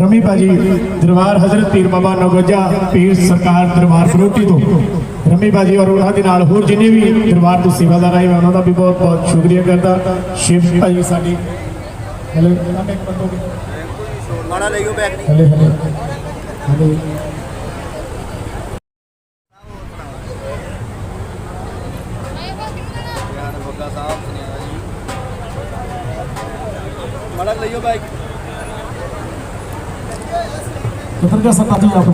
Rummy ਭਾਜੀ ਦਰਬਾਰ ਹਜ਼ਰਤ ਪੀਰ ਬਾਬਾ ਨਗੋਜਾ ਪੀਰ ਸਰਕਾਰ ਦਰਬਾਰ ਫਰੋਟੀ ਤੋਂ। ਰਮੀ ਭਾਜੀ ਔਰ ਉਹਨਾਂ ਦੇ ਨਾਲ ਹੋਰ ਜਿੰਨੇ ਵੀ ਦਰਬਾਰ ਤੋਂ ਸੇਵਾਦਾਰ ਆਏ ਉਹਨਾਂ ਦਾ ਵੀ ਬਹੁਤ ਬਹੁਤ ਸ਼ੁਕਰੀਆ ਕਰਦਾ। ਸ਼ਿਵ ਭਾਜੀ ਸਾਡੀ ਹਲੇ ਮਾੜਾ ਲਈਓ ਬੈਗ ਨਹੀਂ। ਹਲੇ ਹਲੇ ਹਲੇ ਯਾਰ ਬੱਗਾ ਸਾਹਿਬ ਸੁਣਿਆ ਜੀ ਮਾੜਾ ਲਈਓ ਬੈਗ ਕਿੱਧਰ ਜਾ ਜੀ ਆਪ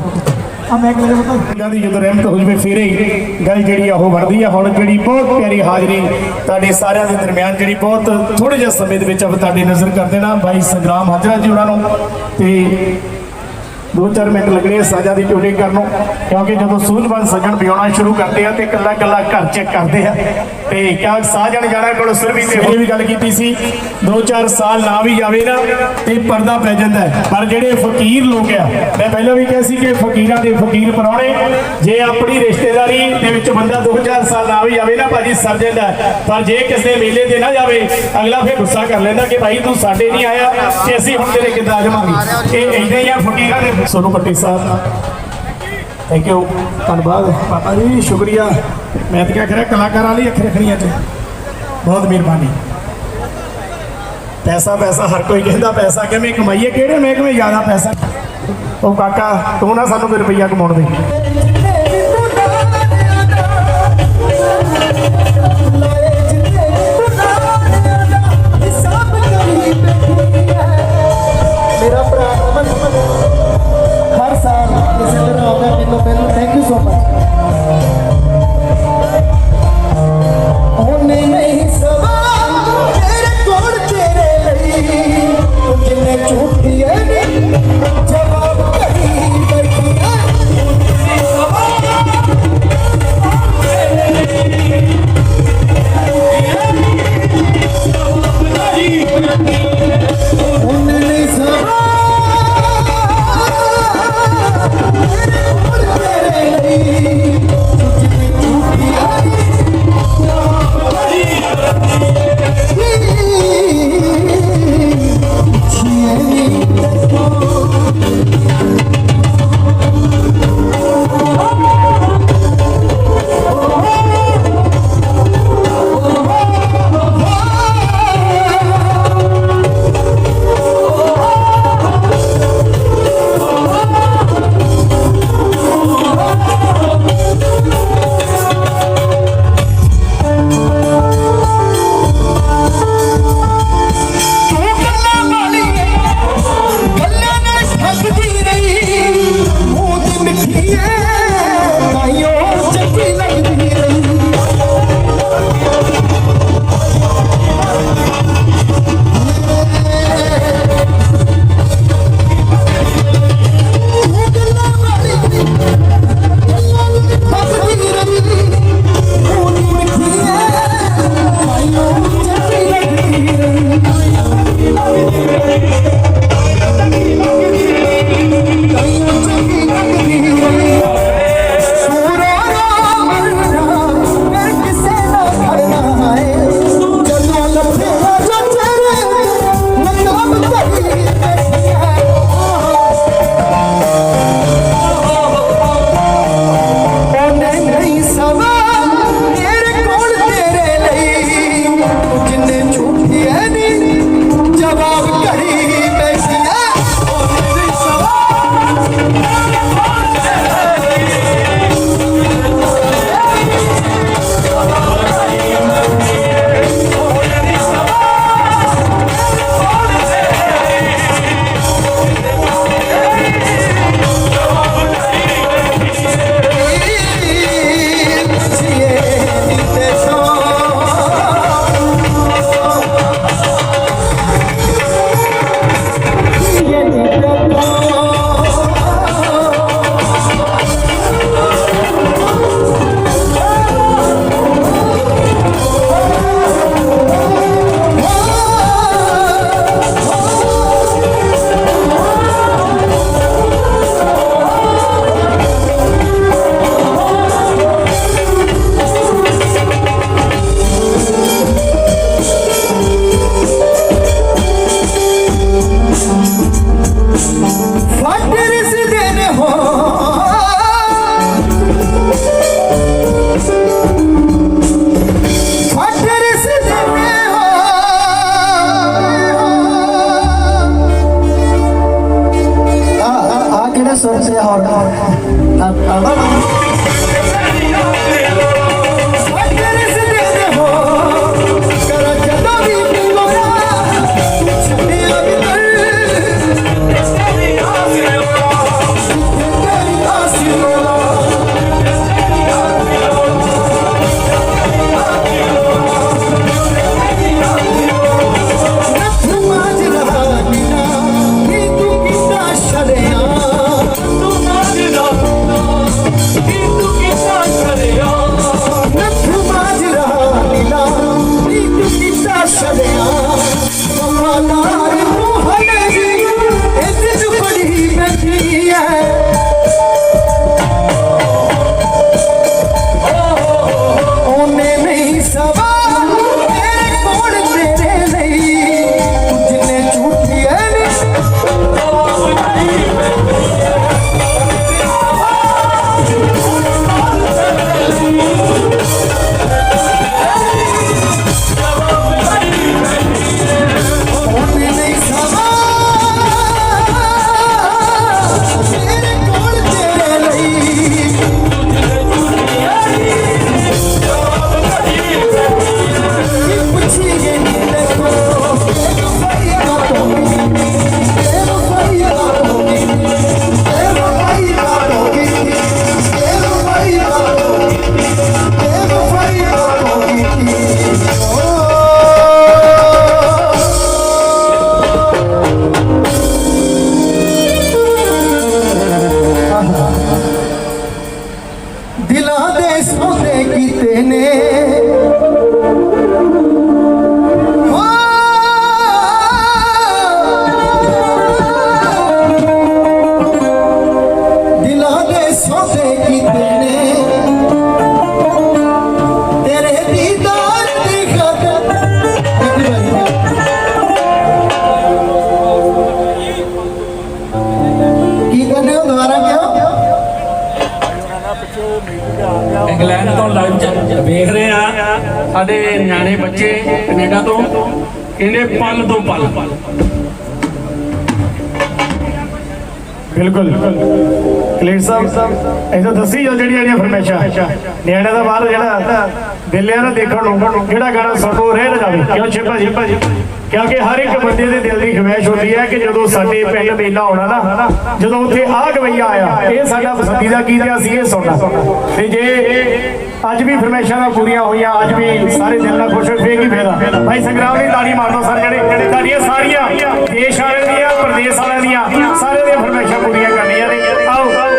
ਆ ਮੈਂ ਕਿਹੜੇ ਬਤਾ ਇਹਨਾਂ ਦੀ ਜਦੋਂ ਰਹਿਮਤ ਹੋ ਜਵੇ ਫੇਰੇ ਹੀ ਗੱਲ ਜਿਹੜੀ ਆ ਉਹ ਵੜਦੀ ਆ। ਹੁਣ ਜਿਹੜੀ ਬਹੁਤ ਪਿਆਰੀ ਹਾਜ਼ਰੀ ਤੁਹਾਡੇ ਸਾਰਿਆਂ ਦੇ ਦਰਮਿਆਨ ਜਿਹੜੀ ਬਹੁਤ ਥੋੜੇ ਜਿਹੇ ਸਮੇਂ ਦੇ ਵਿੱਚ ਆਪ ਤੁਹਾਡੀ ਨਜ਼ਰ ਕਰ ਦੇਣਾ ਬਾਈ ਸੰਗਰਾਮ ਹਾਜਰਾ ਜੀ ਉਹਨਾਂ ਨੂੰ। ਤੇ ਦੋ ਚਾਰ ਮਿੰਟ ਲੱਗਣੇ ਆ ਸਾਜਾਂ ਦੀ ਟਿਊਨਿੰਗ ਕਰਨ ਨੂੰ ਕਿਉਂਕਿ ਜਦੋਂ ਸੂਝਵਾਨ ਸੱਜਣ ਵਜਾਉਣਾ ਸ਼ੁਰੂ ਕਰਦੇ ਆ ਤੇ ਇਕੱਲਾ ਇਕੱਲਾ ਘਰ ਚੈੱਕ ਕਰਦੇ ਆ ਤੇ ਕਿਆ ਸਾਜਣ ਜਾਣਾ ਕੋਲ ਸੁਰ ਵੀ ਤੇ ਵੀ ਗੱਲ ਕੀਤੀ ਸੀ ਦੋ ਚਾਰ ਸਾਲ ਨਾ ਵੀ ਜਾਵੇ ਨਾ ਤੇ ਪਰਦਾ ਪੈ ਜਾਂਦਾ। ਪਰ ਜਿਹੜੇ ਫਕੀਰ ਲੋਕ ਆ ਮੈਂ ਪਹਿਲਾਂ ਵੀ ਕਿਹਾ ਸੀ ਕਿ ਫਕੀਰਾਂ ਦੇ ਫਕੀਰ ਪਰੌਣੇ ਜੇ ਆਪਣੀ ਰਿਸ਼ਤੇਦਾਰੀ ਦੇ ਵਿੱਚ ਬੰਦਾ ਦੋ ਚਾਰ ਸਾਲ ਨਾ ਵੀ ਜਾਵੇ ਨਾ ਭਾਜੀ ਸਰ ਜਾਂਦਾ। ਪਰ ਜੇ ਕਿਸੇ ਮੇਲੇ ਤੇ ਨਾ ਜਾਵੇ ਅਗਲਾ ਫਿਰ ਗੁੱਸਾ ਕਰ ਲੈਂਦਾ ਕਿ ਭਾਈ ਤੂੰ ਸਾਡੇ ਨਹੀਂ ਆਇਆ ਤੇ ਅਸੀਂ ਹੁਣ ਤੇਰੇ ਕਿੱਦਾਂ ਆ ਜਾਵਾਂਗੇ ਇਹ ਇਦਾਂ ਹੀ ਆ ਫਕੀਰਾਂ ਦੇ ਸੋਨੂ ਪੱਟੀ ਸਾਹਿਬ। ਥੈਂਕ ਯੂ ਧੰਨਵਾਦ। ਪਾਪਾ ਜੀ, ਸ਼ੁਕਰੀਆ। ਮੈਂ ਤਾਂ ਕਿਹਾ ਕਰਿਆ ਕਲਾਕਾਰਾਂ ਲਈ ਅੱਖਰ ਰੱਖਣੀਆਂ ਤੇ ਬਹੁਤ ਮਿਹਰਬਾਨੀ। ਪੈਸਾ ਪੈਸਾ, ਹਰ ਕੋਈ ਕਹਿੰਦਾ ਪੈਸਾ ਕਿਵੇਂ ਕਮਾਈਏ, ਕਿਹੜੇ ਮਹਿਕਮੇ ਜ਼ਿਆਦਾ ਪੈਸਾ? ਉਹ ਕਾਕਾ, ਤੂੰ ਨਾ ਸਾਨੂੰ ਕੋਈ ਰੁਪਈਆ ਕਮਾਉਣ ਦੇ। ਸਾਡੇ ਨਿਆਣੇ ਬੱਚੇ ਕੈਨੇਡਾ ਤੋਂ ਕਹਿੰਦੇ ਪਲ ਤੋਂ ਪਲ। ਬਿਲਕੁਲ। ਕਲੀਰ ਸਾਹਿਬ, ਇਹ ਤਾਂ ਦੱਸੀ ਜੋ ਜਿਹੜੀਆਂ ਜਿਹੜੀਆਂ ਫਰਮੈਸ਼ਾਂ ਨਿਆਣੇ ਦਾ ਬਾਹਰ ਜਿਹੜਾ ਦਿਲ ਆ ਦੇਖਣ ਨੂੰ, ਕਿਹੜਾ ਗਾਣਾ ਸਭੋ ਰਹਿ ਨਾ ਜਾਵੇ। ਕਿਉਂ ਛੇਪਾ ਜੀ? ਭਾਜੀ ਕਿਉਂਕਿ ਹਰ ਇੱਕ ਬੰਦੇ ਦੇ ਦਿਲ ਦੀ ਖਵਾਇਸ਼ ਹੁੰਦੀ ਹੈ ਕਿ ਜਦੋਂ ਸਾਡੇ ਪਿੰਡ ਮੇਲਾ ਆਉਣਾ ਨਾ, ਜਦੋਂ ਉੱਥੇ ਆਹ ਗਵਈਆ ਆਇਆ, ਇਹ ਸਾਡਾ ਪਸੰਦੀਦਾ ਗੀਤ ਆ, ਅਸੀਂ ਇਹ ਸੁਣਨਾ। ਤੇ ਜੇ ਅੱਜ ਵੀ ਫਰਮੈਸ਼ਾਂ ਦਾ ਪੂਰੀਆਂ ਹੋਈਆਂ, ਅੱਜ ਵੀ ਸਾਰੇ ਦਿਲ ਨਾਲ ਖੁਸ਼ ਹੋਏ, ਫੇਰ ਕੀ ਫਾਇਦਾ? ਭਾਈ ਸੰਗਰਾਮ ਦੀ ਤਾੜੀ ਮਾਰ ਦਿਓ ਸਾਰੇ ਜਿਹੜੇ ਤੁਹਾਡੀਆਂ ਸਾਰੀਆਂ ਦੇਸ਼ ਵਾਲਿਆਂ ਦੀਆਂ, ਪ੍ਰਦੇਸ਼ ਵਾਲਿਆਂ ਦੀਆਂ, ਸਾਰੇ ਦੀਆਂ ਫਰਮੈਸ਼ਾਂ ਪੂਰੀਆਂ ਕਰਨੀਆਂ ਨੇ। ਆਓ।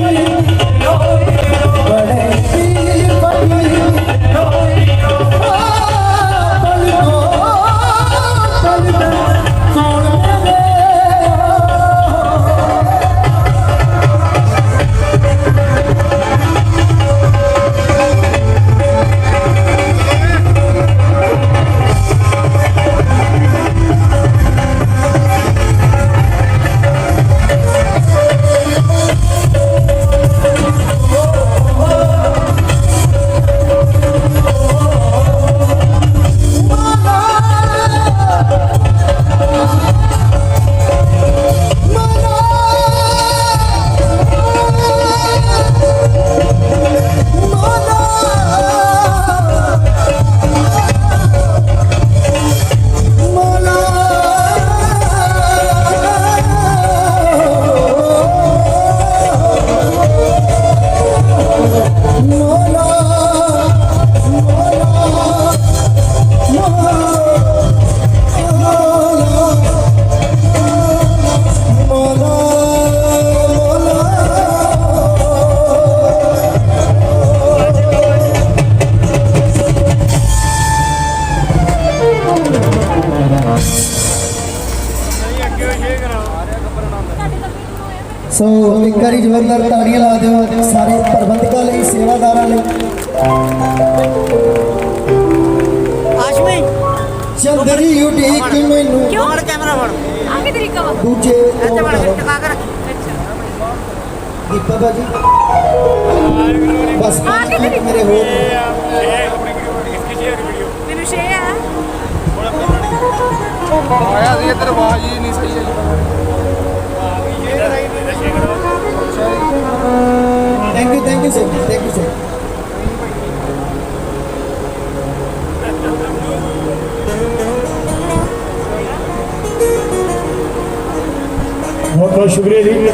ਪੀਰ ਫਕੀਰ ਆਸ਼ਮੀ ਚੰਦਰੀ ਉਡੀਕ ਮੈਨੂੰ। ਕਿਉਂ? ਹੜ ਕੈਮਰਾ ਫੜ ਆਗੇ ਤਰੀਕਾ ਵਾ ਦੂਜੇ ਇੱਥੇ ਕੇ ਟਕਾ ਕਰ ਦੀਪਾ ਬਾਜੀ ਬਸ ਆ ਕੇ ਤੇਰੀ- ਮੇਰੇ ਹੋਰ। ਮੈਨੂੰ ਸ਼ੇ ਆ। ਆਇਆ ਸੀ ਇੱਧਰ ਆਵਾਜ਼ ਹੀ ਨਹੀਂ ਸਹੀ ਆਈ। Thank you thank you sir thank you sir ਬਹੁਤ ਬਹੁਤ ਸ਼ੁਕਰੀਆ ਜੀ।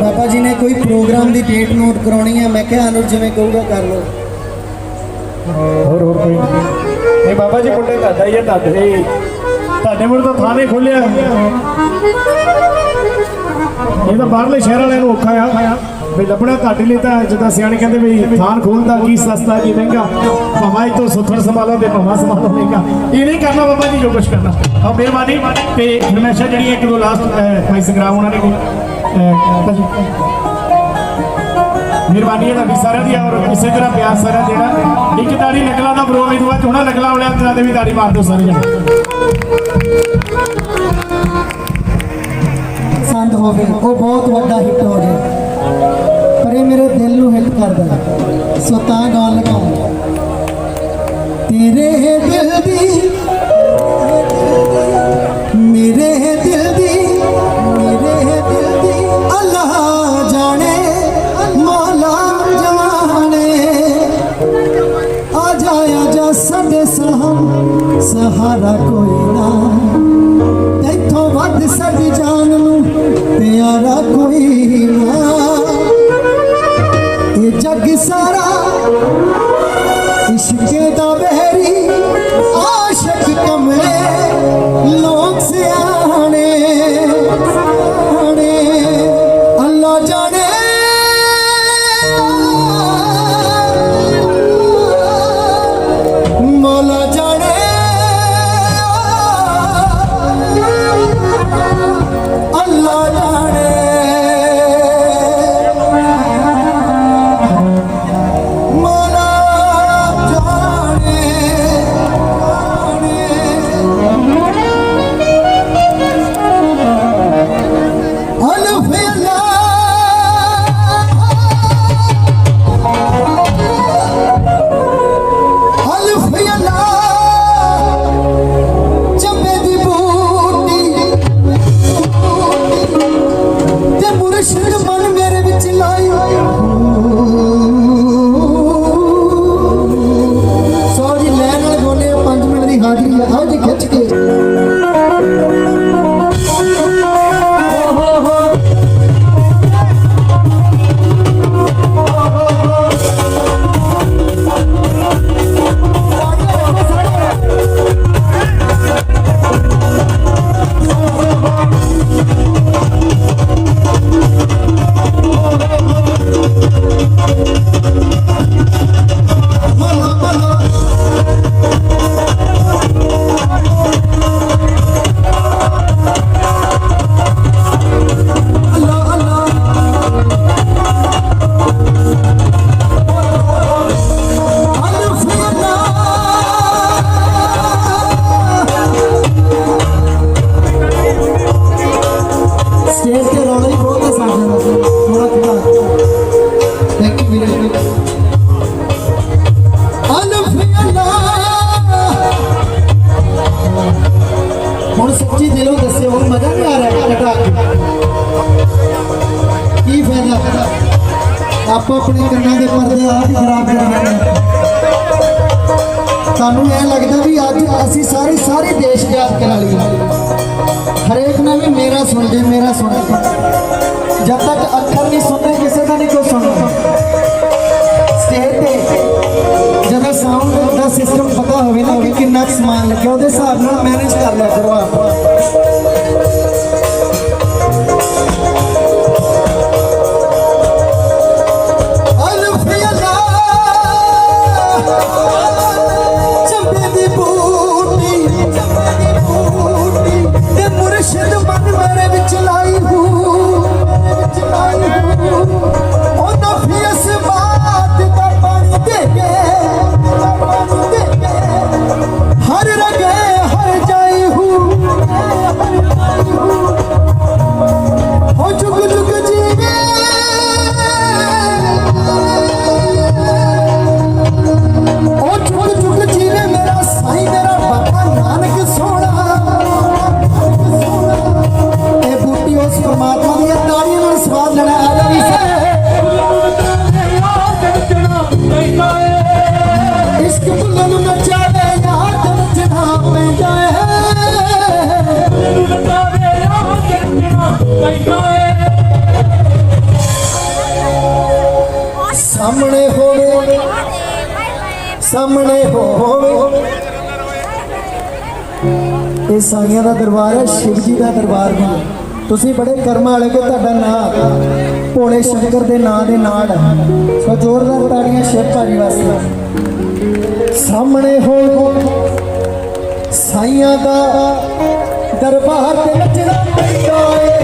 ਬਾਬਾ ਜੀ ਨੇ ਕੋਈ ਪ੍ਰੋਗਰਾਮ ਦੀ ਡੇਟ ਨੋਟ ਕਰਾਉਣੀ ਹੈ ਮੈਂ ਕਿਹਾ ਅਨੁਰ ਜਿਵੇਂ ਕਹੂਗਾ ਕਰ ਲਓ। ਹੋਰ ਹੋਰ ਕੋਈ ਇਹ ਬਾਬਾ ਜੀ ਮੁੰਡੇ ਤੁਹਾਡਾ ਹੀ ਹੈ ਤੁਹਾਡੇ ਤੁਹਾਡੇ ਮੁੰਡੇ ਤਾਂ ਥਾਣੇ ਖੋਲਿਆ ਇਹ ਤਾਂ ਬਾਹਰਲੇ ਸ਼ਹਿਰ ਵਾਲਿਆਂ ਨੂੰ ਔਖਾ ਆ। ਵੀ ਲੱਭਣਾ ਤੁਹਾਡੇ ਲਈ ਤਾਂ ਜਿੱਦਾਂ ਸਿਆਣੇ ਕਹਿੰਦੇ ਵੀ ਥਾਨ ਖੋਲਦਾ ਕੀ ਸਸਤਾ ਕੀ ਮਹਿੰਗਾ। ਭਵਾਈ ਤੋਂ ਸੁਥਰ ਸੰਭਾਲੋ ਤੇ ਭਵਾ ਸੰਭਾਲੋ ਮਹਿੰਗਾ ਇਹ ਨਹੀਂ ਕਰਨਾ ਬਾਬਾ ਜੀ ਜੋ ਕੁਛ ਕਰਨਾ। ਆ ਮਿਹਰਬਾਨੀ ਤੇ ਹਮੇਸ਼ਾ ਜਿਹੜੀ ਇੱਕ ਦੋ ਲਾਸਟ ਭਾਈ ਸੰਗਰਾਮ ਉਹਨਾਂ ਨੇ ਕੋਈ ਅਹ, ਭਾਜੀ ਮਿਹਰਬਾਨੀ ਹੈ ਤੁਹਾਡੀ ਸਾਰਿਆਂ ਦੀ ਔਰ ਇਸੇ ਤਰ੍ਹਾਂ ਪਿਆਰ ਸਾਰਿਆਂ ਜਿਹੜਾ। ਇੱਕ ਦਾੜੀ ਨਕਲਾਂ ਦਾ ਪ੍ਰੋਗਰਾਮ ਇਹ ਤੋਂ ਬਾਅਦ ਹੋਣਾ ਨਕਲਾਂ ਵਾਲਿਆਂ ਤਰ੍ਹਾਂ ਦੇ ਵੀ ਦਾੜੀ ਮਾਰ ਦਿਓ ਸਾਰੇ ਜਣੇ। ਪਸੰਦ ਹੋਵੇ ਉਹ ਬਹੁਤ ਵੱਡਾ ਹਿੱਟ ਹੋ ਜਾਏ ਪਰ ਇਹ ਮੇਰੇ ਦਿਲ ਨੂੰ ਹਿੱਟ ਕਰਦਾ ਸੋ ਤਾਂ ਗਾਉਣ ਲਗਾਉਂ ਤੇਰੇ ਦਿਲ ਦੀ ਮੇਰੇ ਦਿਲ ਆਪੋ ਆਪਣੇ ਕੰਨਾਂ ਦੇ ਪਰਦੇ ਆਪ ਹੀ ਖਰਾਬ ਕਰ ਰਹੇ ਨੇ ਸਾਨੂੰ ਇਹ ਲੱਗਦਾ ਵੀ ਅੱਜ ਅਸੀਂ ਸਾਰੇ ਸਾਰੇ ਦੇਸ਼ ਯਾਦ ਕਰਾ ਲਈਏ ਹਰੇਕ ਨੇ ਵੀ ਮੇਰਾ ਸੁਣ ਜੇ ਮੇਰਾ ਸੁਣ ਜੇ ਜਦ ਤੱਕ ਅੱਖਰ ਨਹੀਂ ਸੁਣਦੇ, ਕਿਸੇ ਦਾ ਨਹੀਂ ਕੋਈ ਸੁਣਦਾ। ਸਟੇਜ ਤੇ ਜਦੋਂ ਸਾਊਂਡ ਦਾ ਸਿਸਟਮ ਪਤਾ ਹੋਵੇ ਨਾ ਕਿ ਕਿੰਨਾ ਕੁ ਸਮਾਨ ਲੱਗਿਆ, ਉਹਦੇ ਹਿਸਾਬ ਨਾਲ ਮੈਨੇਜ ਕਰ ਲਿਆ ਕਰੋ ਆਪ। ਤੁਸੀਂ ਬੜੇ ਕਰਮਾਂ ਵਾਲੇ ਕੋ ਤੁਹਾਡਾ ਨਾਂ ਭੋਲੇ ਸ਼ੰਕਰ ਦੇ ਨਾਂ ਦੇ ਨਾਲ ਸੋ ਜ਼ੋਰਦਾਰ ਤਾੜੀਆਂ ਸ਼ਿਵ ਭਾਜੀ ਵਾਸਤੇ। ਸਾਹਮਣੇ ਹੋ। ਸਾਈਆਂ ਦਾ ਦਰਬਾਰ ਤੇ ਨੱਚਣਾ ਪੈਂਦਾ ਏ।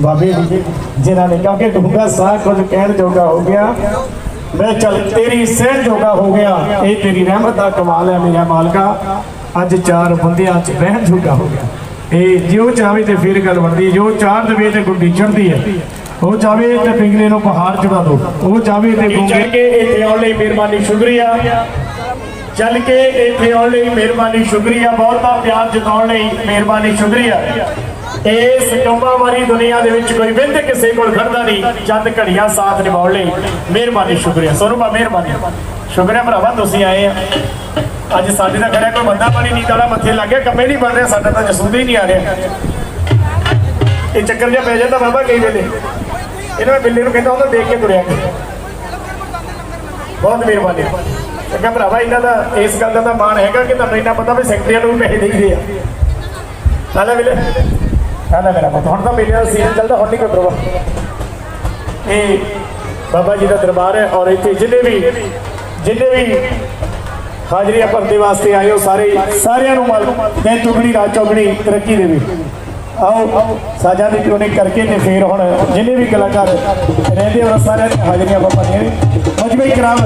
ਬਾਬੇ ਦੀ ਜਿਨ੍ਹਾਂ ਨੇ ਕਿਉਂਕਿ ਡੂੰਗਾ ਸਾਹ ਕੁਝ ਕਹਿਣ ਜੋਗਾ ਹੋ ਗਿਆ। ਮੈਂ ਚੱਲ ਤੇਰੀ ਸਹਿਣ ਜੋਗਾ ਹੋ ਗਿਆ। ਇਹ ਤੇਰੀ ਰਹਿਮਤ ਦਾ ਕਮਾਲ ਹੈ ਮੇਰਾ ਮਾਲਕਾ। ਅੱਜ ਚਾਰ ਬੰਦਿਆਂ 'ਚ ਬਹਿਣ ਜੋਗਾ ਹੋ ਗਿਆ। ਇਹ ਜਿਉ ਚਾਹੇ ਤੇ ਫਿਰ ਗੱਲ ਬਣਦੀ। ਜੋ ਚਾਰ ਦਵੇ ਤੇ ਗੁੱਡੀ ਚੜਦੀ ਹੈ। ਉਹ ਚਾਹੇ ਤੇ ਪਿੰਗਲੇ ਨੂੰ ਪਹਾੜ ਚੜਾ ਦੋ। ਉਹ ਚਾਹੇ ਤੇ ਗੁੰਗੇ ਕੇ ਇੱਥੇ ਆਉਣ ਲਈ ਮਿਹਰਬਾਨੀ ਸ਼ੁਕਰੀਆ। ਚੱਲ ਕੇ ਇੱਥੇ ਆਉਣ ਲਈ ਮਿਹਰਬਾਨੀ ਸ਼ੁਕਰੀਆ। ਬਹੁਤਾ ਪਿਆਰ ਜਤਾਉਣ ਲਈ ਮਿਹਰਬਾਨੀ ਸ਼ੁਕਰੀਆ। ਇਸ ਕੰਮਾਂ ਵਾਲੀ ਦੁਨੀਆ ਦੇ ਵਿੱਚ ਕੋਈ ਵਿੰਦ ਕਿਸੇ ਕੋਲ ਖੜਦਾ ਨਹੀਂ ਚੰਦ ਘੜੀਆਂ ਸਾਥ ਨਿਭਾਉਣ ਲਈ ਮਿਹਰਬਾਨੀ, ਸ਼ੁਕਰੀਆ। ਸੋਨੂੰ ਮਿਹਰਬਾਨੀ। ਸ਼ੁਕਰੀਆ ਭਰਾਵਾ, ਤੁਸੀਂ ਆਏ ਆ। ਅੱਜ ਸਾਡੇ ਦਾ ਖੜਾ ਕੋਈ ਬੰਦਾ ਪਾਣੀ ਨੀਂਦ ਵਾਲਾ ਮੱਥੇ ਲੱਗ ਗਿਆ, ਕੰਮੇ ਨਹੀਂ ਬਣ ਰਿਹਾ, ਸਾਡਾ ਤਾਂ ਜਸੂਦ ਹੀ ਨਹੀਂ ਆ ਰਿਹਾ। ਇਹ ਚੱਕਰ ਜਿਹਾ ਪੈ ਜਾਂਦਾ ਬਾਬਾ ਕਈ ਵੇਲੇ। ਇਹਨਾਂ ਮੈਂ ਬਿੱਲੇ ਨੂੰ ਕਹਿੰਦਾ ਉਹਦਾ ਦੇਖ ਕੇ ਤੁਰਿਆ ਬਹੁਤ ਮਿਹਰਬਾਨੀ। ਚੰਗਾ ਭਰਾਵਾ, ਇਹਨਾਂ ਦਾ ਇਸ ਗੱਲ ਦਾ ਤਾਂ ਮਾਣ ਹੈਗਾ ਕਿ ਤੁਹਾਨੂੰ ਇੰਨਾ ਪਤਾ ਵੀ ਸੈਕਟਰੀਆਂ ਨੂੰ ਪੈਸੇ ਦੇਈਦੇ ਆ। ਨਾਲੇ ਮਿਲੇ ਨਾਲੇ ਮੇਰਾ ਪੁੱਤ, ਹੁਣ ਤਾਂ ਮੇਰੇ ਨਾਲ ਸੀਜ਼ਨ ਚੱਲਦਾ ਹੁਣ ਨਹੀਂ ਕੋਈ ਪ੍ਰਭਾ ਇਹ ਬਾਬਾ ਜੀ ਦਾ ਦਰਬਾਰ ਹੈ ਔਰ ਇੱਥੇ ਜਿੰਨੇ ਵੀ ਜਿੰਨੇ ਵੀ ਹਾਜ਼ਰੀਆਂ ਭਰਦੇ ਵਾਸਤੇ ਆਏ ਹੋ, ਸਾਰੇ ਸਾਰਿਆਂ ਨੂੰ ਮਾਲਕ ਮੈਂ ਚੁਗਣੀ, ਰਾਜ ਚੁਗਣੀ, ਤਰੱਕੀ ਦੇਵੇ। ਆਓ, ਸਾਜਾ ਦੀ ਟਿਊਨਿੰਗ ਕਰਕੇ ਤੇ ਫੇਰ ਹੁਣ ਜਿੰਨੇ ਵੀ ਕਲਾਕਾਰ ਰਹਿੰਦੇ ਹੋ ਸਾਰਿਆਂ ਦੀ ਹਾਜ਼ਰੀਆਂ ਬਾਬਾ ਦੀਆਂ ਨੇ। ਕਰਾਮ।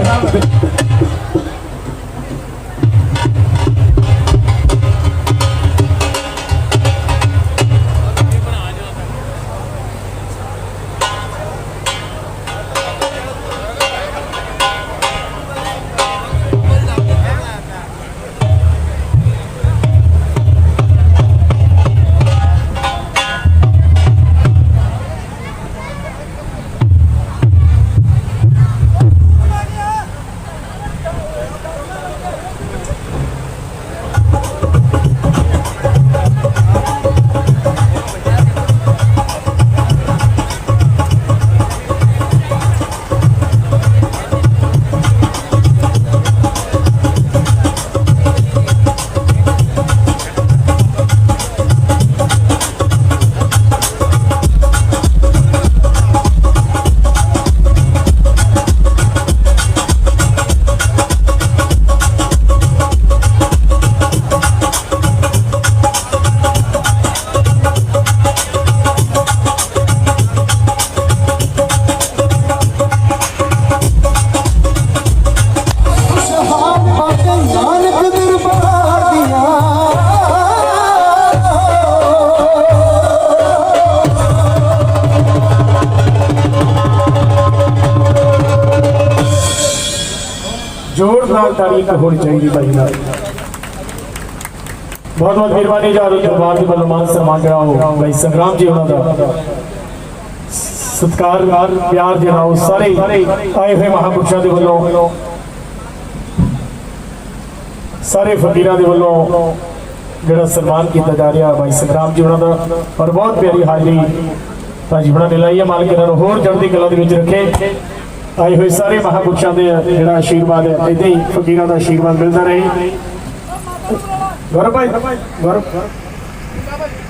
ਤਾੜੀ ਇੱਕ ਹੋਣੀ ਚਾਹੀਦੀ ਭਾਈ ਨਾਲ। ਬਹੁਤ ਬਹੁਤ ਮਿਹਰਬਾਨੀ ਜਾਦੂ ਦਰਬਾਰ ਦੇ ਵੱਲੋਂ ਮਾਨ ਸਨਮਾਨ ਕਰਾਓ ਭਾਈ ਸੰਗਰਾਮ ਜੀ ਉਹਨਾਂ ਦਾ। ਸਤਕਾਰ, ਪਿਆਰ ਜਿਹੜਾ ਉਹ ਸਾਰੇ ਆਏ ਹੋਏ ਮਹਾਂਪੁਰਸ਼ਾਂ ਦੇ ਵੱਲੋਂ, ਸਾਰੇ ਫਕੀਰਾਂ ਦੇ ਵੱਲੋਂ ਜਿਹੜਾ ਸਨਮਾਨ ਕੀਤਾ ਜਾ ਰਿਹਾ ਭਾਈ ਸੰਗਰਾਮ ਜੀ ਉਹਨਾਂ ਦਾ। ਔਰ ਬਹੁਤ ਪਿਆਰੀ ਹਾਜ਼ਰੀ ਭਾਜੀ ਉਹਨਾਂ ਨੇ ਲਾਈ ਹੈ, ਮਾਲਕ ਇਹਨਾਂ ਨੂੰ ਹੋਰ ਚੜ੍ਹਦੀ ਕਲਾ ਦੇ ਵਿੱਚ ਰੱਖੇ। ਆਏ ਹੋਏ ਸਾਰੇ ਮਹਾਂਪੁਰਸ਼ਾਂ ਦੇ ਜਿਹੜਾ ਆਸ਼ੀਰਵਾਦ ਹੈ, ਇਦਾਂ ਹੀ ਫਕੀਰਾਂ ਦਾ ਆਸ਼ੀਰਵਾਦ ਮਿਲਦਾ ਰਹੇ। ਗੌਰਵ ਭਾਈ ਗੌਰਵ